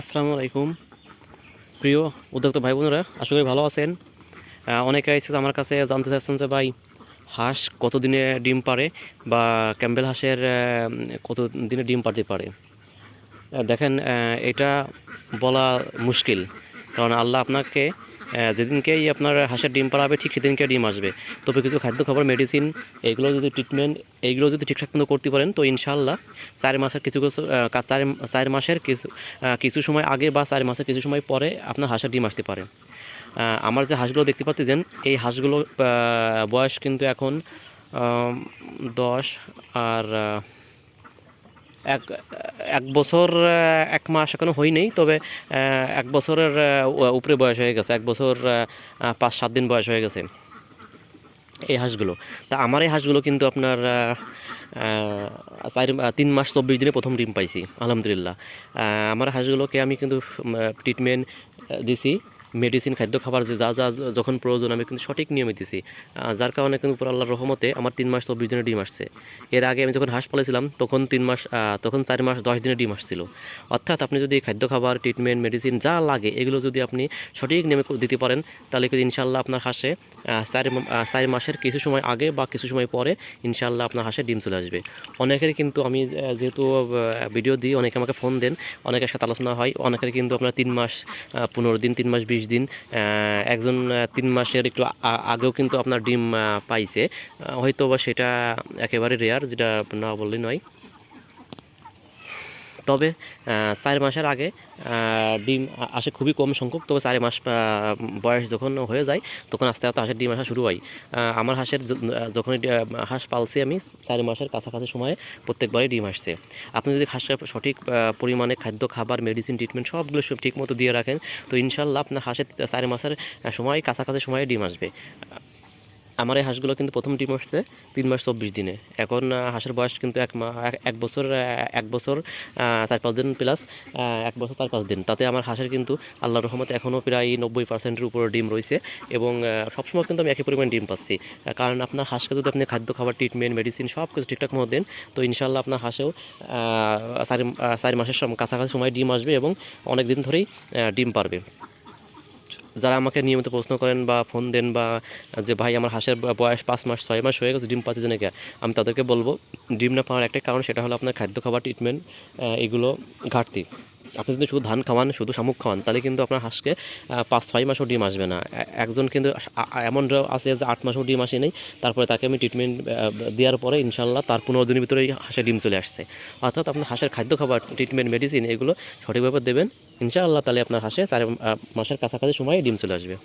আসসালামু আলাইকুম। প্রিয় উদ্যোক্তা ভাই বোনেরা, আশা করি ভালো আছেন। অনেকে এসেছে আমার কাছে জানতে চাচ্ছেন যে ভাই, হাঁস কতদিনে ডিম পারে বা ক্যাম্বেল হাঁসের কত দিনে ডিম পারতে পারে? দেখেন এটা বলা মুশকিল। কারণ আল্লাহ আপনাকে যেদিনকেই আপনার হাঁসের ডিম পাড়াবে, ঠিক সেদিনকে ডিম আসবে। তবে কিছু খাদ্য খাবার মেডিসিন এইগুলো যদি ট্রিটমেন্ট এইগুলো যদি ঠিকঠাক মতো করতে পারেন, তো ইনশাল্লাহ চার মাসের কিছু কিছু চার চার মাসের কিছু কিছু সময় আগে বা চার মাসের কিছু সময় পরে আপনার হাঁসের ডিম আসতে পারে। আমার যে হাঁসগুলো দেখতে পাচ্ছেন, এই হাঁসগুলো বয়স কিন্তু এখন দশ আর এক এক বছর এক মাস এখনও হয়নি, তবে এক বছরের উপরে বয়স হয়ে গেছে, এক বছর পাঁচ, সাত দিন বয়স হয়ে গেছে এই হাঁসগুলো। তা আমার এই হাঁসগুলো কিন্তু আপনার চার, তিন মাস চব্বিশ দিনে প্রথম ডিম পাইছি, আলহামদুলিল্লাহ। আমার হাঁসগুলোকে আমি কিন্তু ট্রিটমেন্ট দিছি। মেডিসিন খাদ্য খাবার যে যা যা যখন প্রয়োজন, আমি কিন্তু সঠিক নিয়মে দিছি। যার কারণে কিন্তু পুরো আল্লাহর রহমতে আমার তিন মাস চব্বিশ দিনে ডিম আসছে। এর আগে আমি যখন হাঁস পালেছিলাম, তখন তিন মাস তখন চার মাস দশ দিনে ডিম আসছিল। অর্থাৎ আপনি যদি খাদ্য খাবার ট্রিটমেন্ট মেডিসিন যা লাগে, এগুলো যদি আপনি সঠিক নিয়মে দিতে পারেন, তাহলে কিন্তু ইনশাল্লাহ আপনার হাঁসে চার চার মাসের কিছু সময় আগে বা কিছু সময় পরে ইনশাল্লাহ আপনার হাঁসে ডিম চলে আসবে। অনেকের কিন্তু আমি যেহেতু ভিডিও দিই, অনেকে আমাকে ফোন দেন, অনেকের সাথে আলোচনা হয়, অনেকের কিন্তু আপনার তিন মাস পনেরো দিন, তিন মাস, বিশ দিন আহ, একজন তিন মাসের একটু আগেও কিন্তু আপনার ডিম পাইছে। হয়তো বা সেটা একেবারে রেয়ার যেটা না বললেই নয়। তবে চার মাসের আগে ডিম আসে খুবই কম সংখ্যক, তবে চার মাস বয়স যখন হয়ে যায়, তখন আস্তে আস্তে হাঁসের ডিম আসা শুরু হয়। আমার হাঁসের যখন হাঁস পালছি আমি, চার মাসের কাছাকাছি সময়ে প্রত্যেকবারই ডিম আসছে। আপনি যদি হাঁসের সঠিক পরিমাণে খাদ্য, খাবার মেডিসিন ট্রিটমেন্ট সবগুলো সব ঠিক মতো দিয়ে রাখেন, তো ইনশাল্লাহ আপনার হাঁসের চার মাসের সময় কাছাকাছি সময়ে ডিম আসবে। আমার এই হাঁসগুলো কিন্তু প্রথম ডিম আসছে তিন মাস চব্বিশ দিনে। এখন হাঁসের বয়স কিন্তু এক মা এক- বছর এক বছর চার পাঁচ দিন প্লাস এক বছর চার পাঁচ দিন। তাতে আমার হাঁসের কিন্তু আল্লাহ রহমতে এখনও প্রায় নব্বই পার্সেন্টের উপরে ডিম রয়েছে এবং সবসময় কিন্তু আমি একই পরিমাণ ডিম পাচ্ছি। কারণ আপনার হাঁসকে যদি আপনি খাদ্য, খাবার ট্রিটমেন্ট মেডিসিন সব কিছু ঠিকঠাক মতো দেন, তো ইনশাল্লাহ আপনার হাঁসেও চার চার মাসের কাছাকাছি সময় ডিম আসবে এবং অনেক দিন ধরেই ডিম পারবে। যারা আমাকে নিয়মিত প্রশ্ন করেন বা ফোন দেন বা যে ভাই আমার হাঁসের বয়স পাঁচ মাস, ছয় মাস হয়ে গেছে, ডিম পাচ্ছে না কে আমি তাদেরকে বলব, ডিম না পাওয়ার একটাই কারণ সেটা হলো আপনার খাদ্য খাবার ট্রিটমেন্ট এগুলো ঘাটতি। আপনি যদি শুধু ধান খাওয়ান, শুধু শামুক খাওয়ান, তাহলে কিন্তু আপনার হাঁসকে পাঁচ, ছয় মাসও ডিম আসবে না। একজন কিন্তু এমন আছে যে আট মাসও ডিম আসে নেই তারপরে তাকে আমি ট্রিটমেন্ট দেওয়ার পরে ইনশাল্লাহ তার পনেরো দিনের ভিতরেই হাঁসের ডিম চলে আসছে। অর্থাৎ আপনার হাঁসের খাদ্য খাবার ট্রিটমেন্ট মেডিসিন এগুলো সঠিকভাবে দেবেন। ইনশাআল্লাহ তাহলে আপনার হাঁসে চার মাসের কাছাকাছি সময়ে ডিম চলে আসবে।